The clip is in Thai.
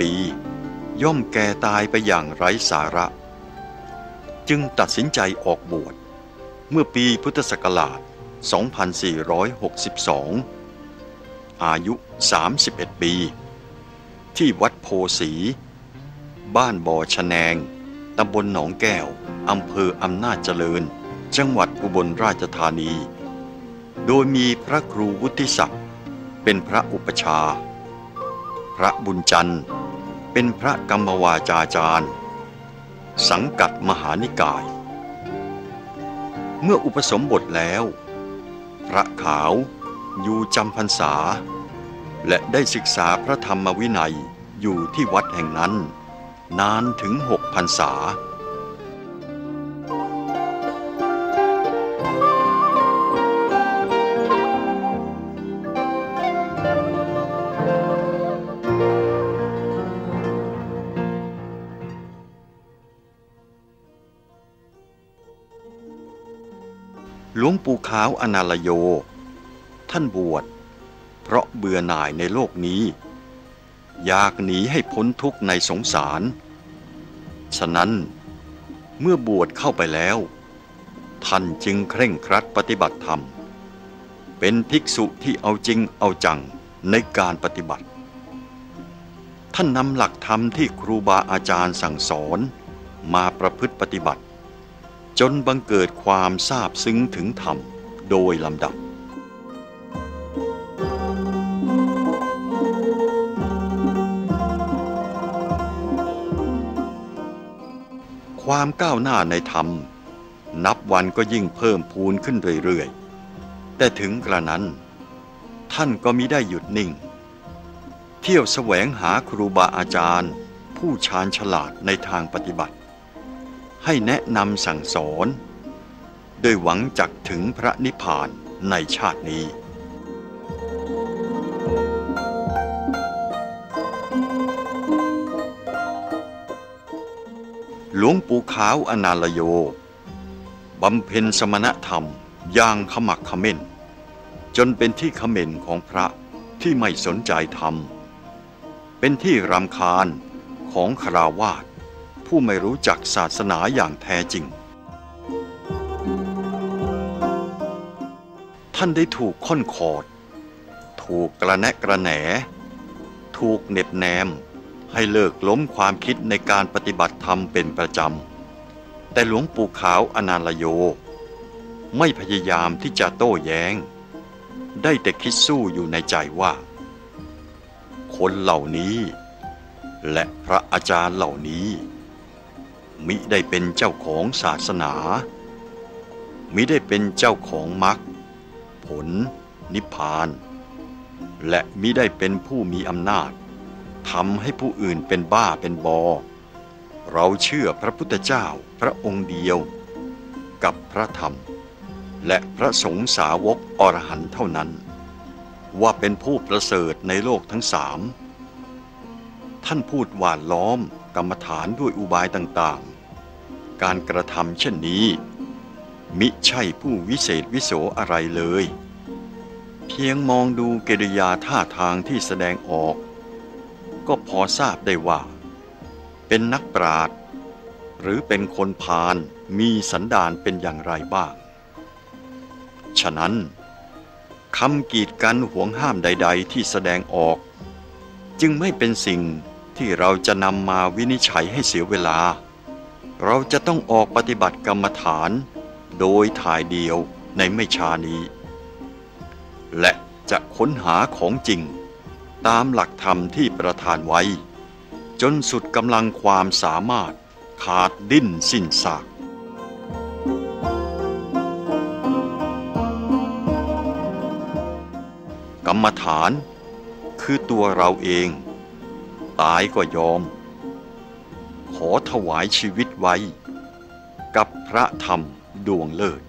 ปี ย่อมแก่ตายไปอย่างไร้สาระ จึงตัดสินใจออกบวช เมื่อปีพุทธศักราช 2462 อายุ 31 ปี ที่วัดโพสี บ้านบ่อชะแนง ตำบลหนองแก้ว อำเภออำนาจเจริญ จังหวัดอุบลราชธานี โดยมีพระครูวุฒิศักดิ์เป็นพระอุปชา พระบุญจันทร์ เป็นพระกรรมวาจาจารย์ สังกัดมหานิกาย เมื่ออุปสมบทแล้ว พระขาวอยู่จำพรรษา และได้ศึกษาพระธรรมวินัยอยู่ที่วัดแห่งนั้น นานถึงหกพรรษา หลวงปู่ขาวอนาลโย ท่านบวช เพราะเบื่อหน่ายในโลกนี้ อยากหนีให้พ้นทุกข์ในสงสาร ฉะนั้นเมื่อบวชเข้าไปแล้ว ท่านจึงเคร่งครัดปฏิบัติธรรม เป็นภิกษุที่เอาจริงเอาจังในการปฏิบัติ ท่านนำหลักธรรมที่ครูบาอาจารย์สั่งสอนมาประพฤติปฏิบัติ จนบังเกิดความทราบซึ้งถึงธรรมโดยลำดับ ความก้าวหน้าในธรรม นับวันก็ยิ่งเพิ่มพูนขึ้นเรื่อยๆ แต่ถึงกระนั้น ท่านก็มิได้หยุดนิ่ง เที่ยวแสวงหาครูบาอาจารย์ ผู้ชาญฉลาดในทางปฏิบัติ ให้แนะนำสั่งสอนโดยหวังจักถึงพระนิพพานในชาตินี้หลวงปู่ขาวอนาลโย บำเพ็ญสมณธรรมอย่างขมักขม้น จนเป็นที่ขม่นของพระที่ไม่สนใจธรรม เป็นที่รำคาญของคราวาส ผู้ไม่รู้จักศาสนาอย่างแท้จริง ท่านได้ถูกค่อนขอด ถูกกระแนะกระแหน ถูกเน็บแนม ให้เลิกล้มความคิดในการปฏิบัติธรรมเป็นประจำ แต่หลวงปู่ขาวอนาลโย ไม่พยายามที่จะโต้แย้ง ได้แต่คิดสู้อยู่ในใจว่า คนเหล่านี้และพระอาจารย์เหล่านี้ มิได้เป็นเจ้าของศาสนา มิได้เป็นเจ้าของมรรคผล นิพพาน และมิได้เป็นผู้มีอำนาจทำให้ผู้อื่นเป็นบ้าเป็นบอ เราเชื่อพระพุทธเจ้าพระองค์เดียว กับพระธรรม และพระสงฆ์สาวกอรหันต์เท่านั้น ว่าเป็นผู้ประเสริฐในโลกทั้งสามท่านพูดหวานล้อม กรรมฐานด้วยอุบายต่างๆ การกระทำเช่นนี้ มิใช่ผู้วิเศษวิโสอะไรเลย เพียงมองดูกิริยาท่าทางที่แสดงออก ก็พอทราบได้ว่า เป็นนักปราชญ์หรือเป็นคนพาลมีสันดานเป็นอย่างไรบ้าง ฉะนั้นคำกีดกันห่วงห้ามใด ๆ ที่แสดงออก จึงไม่เป็นสิ่ง ที่เราจะนำมาวินิจฉัยให้เสียเวลา เราจะต้องออกปฏิบัติกรรมฐาน โดยถ่ายเดียวในไม่ช้านี้ และจะค้นหาของจริง ตามหลักธรรมที่ประทานไว้ จนสุดกำลังความสามารถขาดดิ้นสิ้นซากกรรมฐานคือตัวเราเอง ตายก็ยอม ขอถวายชีวิตไว้ กับพระธรรมดวงเลิศ